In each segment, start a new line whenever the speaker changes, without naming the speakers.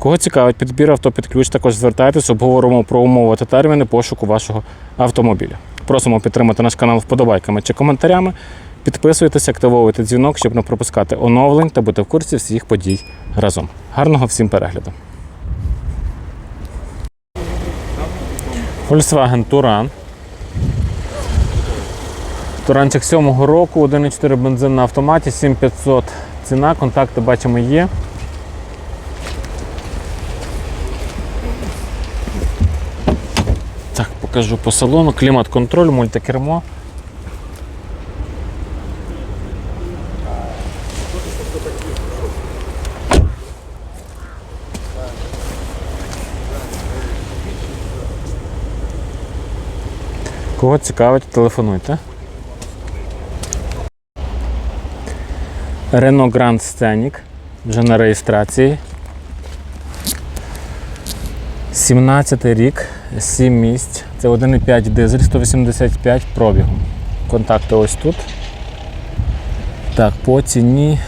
Кого цікавить підбір авто під ключ, також звертайтесь, обговоримо про умови та терміни пошуку вашого автомобіля. Просимо підтримати наш канал вподобайками чи коментарями. Підписуйтесь, активовуйте дзвінок, щоб не пропускати оновлень та бути в курсі всіх подій разом. Гарного всім перегляду. Volkswagen Touran. Туранчик 7-го року, 1,4 бензин на автоматі, 7500 ціна, контакти бачимо є. Так, покажу по салону. Клімат-контроль, мультикермо. Кого цікавить, телефонуйте. Renault Grand Scenic вже на реєстрації. 17 рік, 7 місць. Це 1,5 дизель, 185 пробігом. Контакти ось тут. Так, по ціні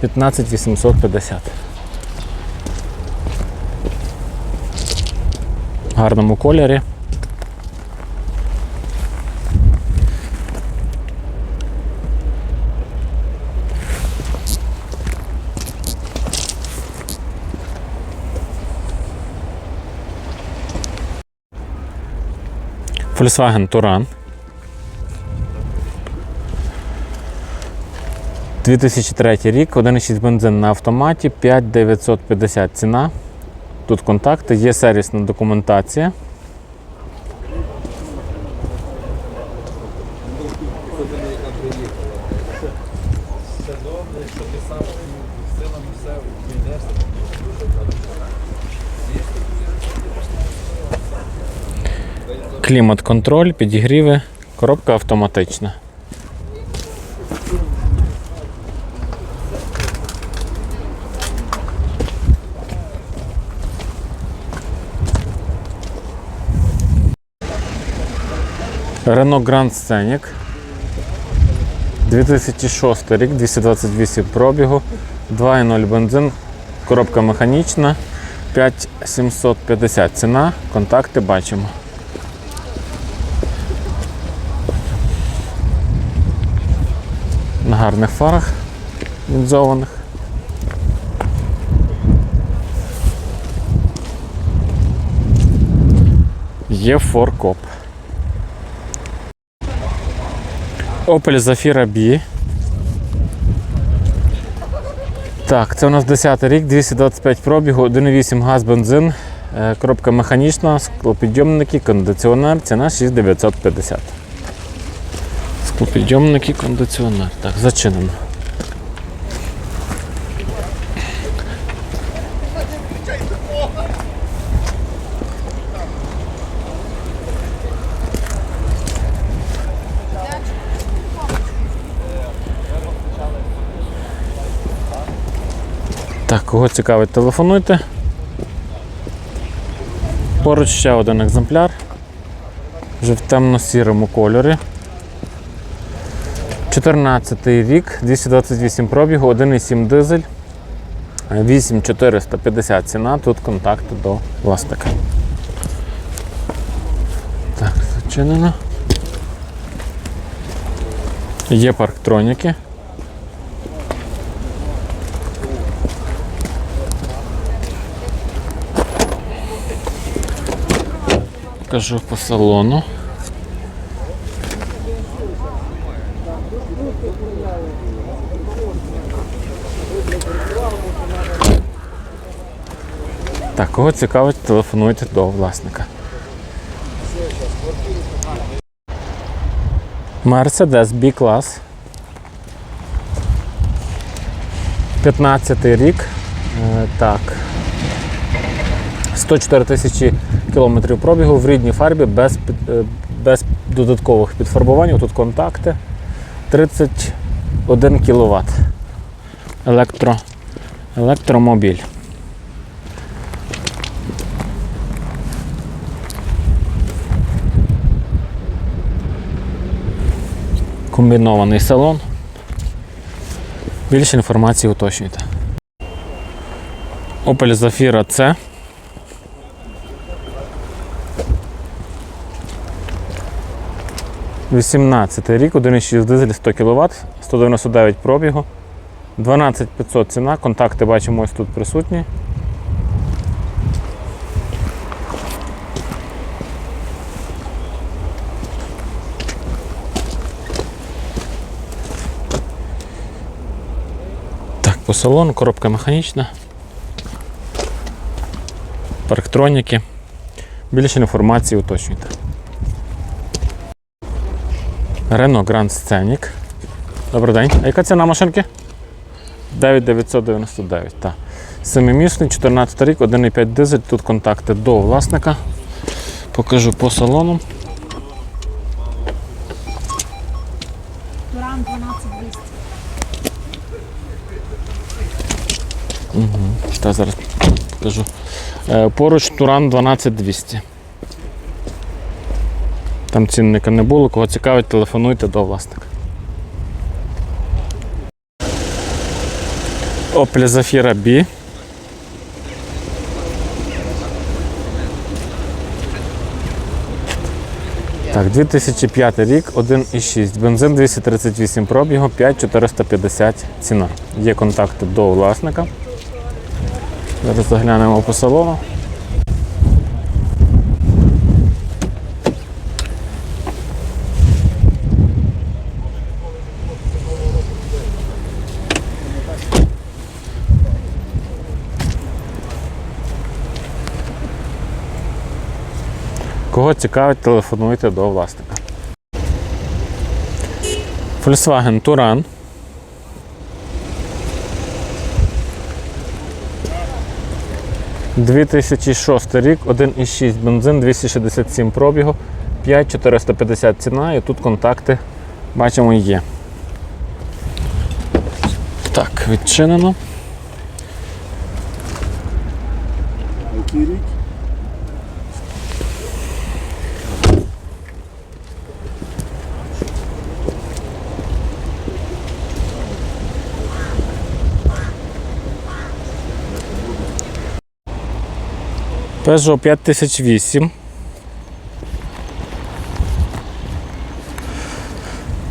15 850. В гарному кольорі. Volkswagen Touran. 2003 рік, 1,6 бензин на автоматі, 5950 ціна. Тут контакти, є сервісна документація. Клімат-контроль, підігріви, коробка автоматична. Renault Grand Scenic. 2006 рік, 228 пробігу, 2,0 бензин, коробка механічна, 5750 ціна, контакти бачимо. Гарних фарах лінзованих. Є форкоп. Opel Zafira B. Так, це у нас 10 рік, 225 пробігу, 1,8 газ, бензин, е, коробка механічна, склопідйомники, кондиціонер, ціна 6950. Склопідйомник і кондиціонер. Так, зачинено. Так, кого цікавить, телефонуйте. Поруч ще один екземпляр. Вже в темно-сірому кольорі. 14 рік, 228 пробігу, 1,7 дизель, 8450 ціна, тут контакти до власника. Так, зачинено. Є парктроніки. Покажу по салону. Так, кого цікавить, телефонуйте до власника. Mercedes B-клас. 15 рік. Е, Так. 104 тисячі кілометрів пробігу в рідній фарбі без, е, без додаткових підфарбувань. Тут контакти 31 кВт. Електро, електромобіль. Комбінований салон. Більше інформації уточнюйте. Opel Zafira C. Вісімнадцятий рік, 1,6 дизель 100 кВт, 199 пробігу, 12500 ціна, контакти бачимо ось тут присутні. По салону, коробка механічна. Парктроніки. Більше інформації уточнюйте. Renault Grand Scenic. Добрий день. А яка ціна машинки? 9999. Так. Семимісний, 14 рік, 1,5 дизель. Тут контакти до власника. Покажу по салону.
Туран 12200.
Та зараз покажу. Е, Поруч Туран 12200. Там цінника не було. Кого цікавить, телефонуйте до власника. Opel Zafira B. Так, 2005 рік, 1,6. Бензин 238 пробігу, 5450 ціна. Є контакти до власника. Зараз заглянемо по салону. Кого цікавить, телефонуйте до власника. Volkswagen Touran. – 2006 рік, 1,6 бензин, 267 пробігу, 5450 ціна і тут контакти бачимо є. Так, відчинено.
Який рік?
Peugeot 5008.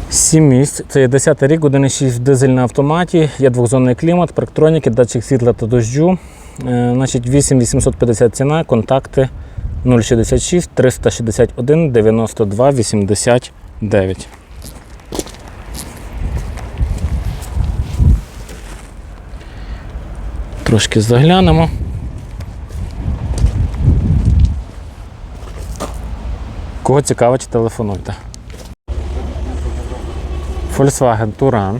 Сім місць. Це є 10 рік, 1,6 дизель на автоматі, є двохзонний клімат, парктроніки, датчик світла та дощу. Е, значить, 8850 ціна, контакти 066 361 92 89. Трошки заглянемо. Кого цікавить, телефонуйте. Volkswagen Touran.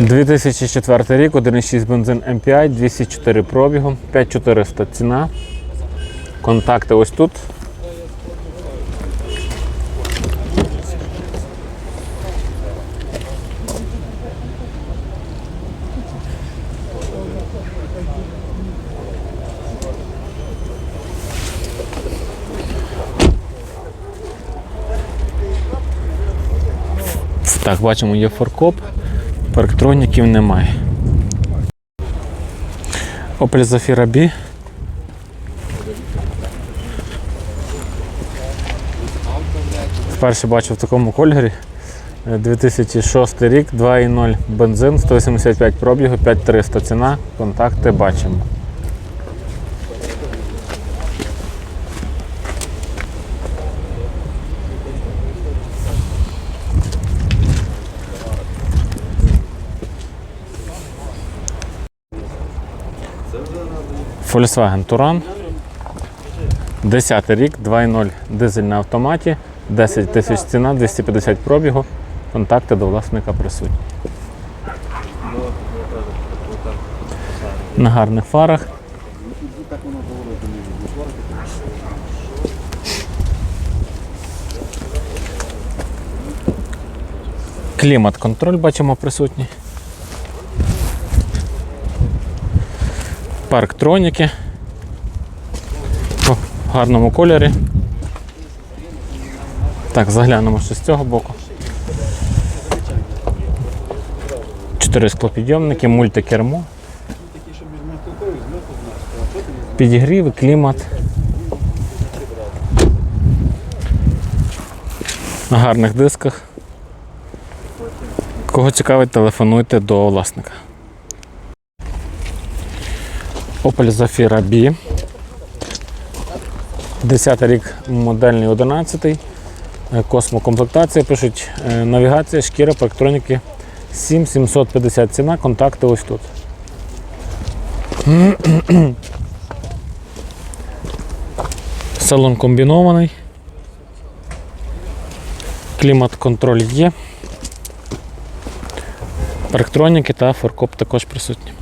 2004 рік, 1,6 бензин MPI, 204 пробігу, 5400 ціна. Контакти ось тут. Так, бачимо, є форкоп, парктроніків немає. Opel Zafira B. Вперше бачу в такому кольорі. Е, 2006 рік, 2,0 бензин, 185 пробігу, 5300 ціна. Контакти бачимо. Volkswagen Touran. 10 рік, 2.0 дизель на автоматі, 10 тисяч ціна, 250 пробігу, контакти до власника присутні. На гарних фарах. Клімат контроль бачимо присутній. Парктроніки. О, в гарному кольорі. Так, заглянемо ще з цього боку. Чотири склопідйомники, мультикермо. Підігрів, клімат. На гарних дисках. Кого цікавить, телефонуйте до власника. Opel Zafira B. 10 рік модельний 11. Е, Космокомплектація. Пишуть е, навігація, шкіра, електроніки 7750 ціна, контакти ось тут. Салон комбінований. Клімат-контроль є. Електроніки та форкоп також присутні.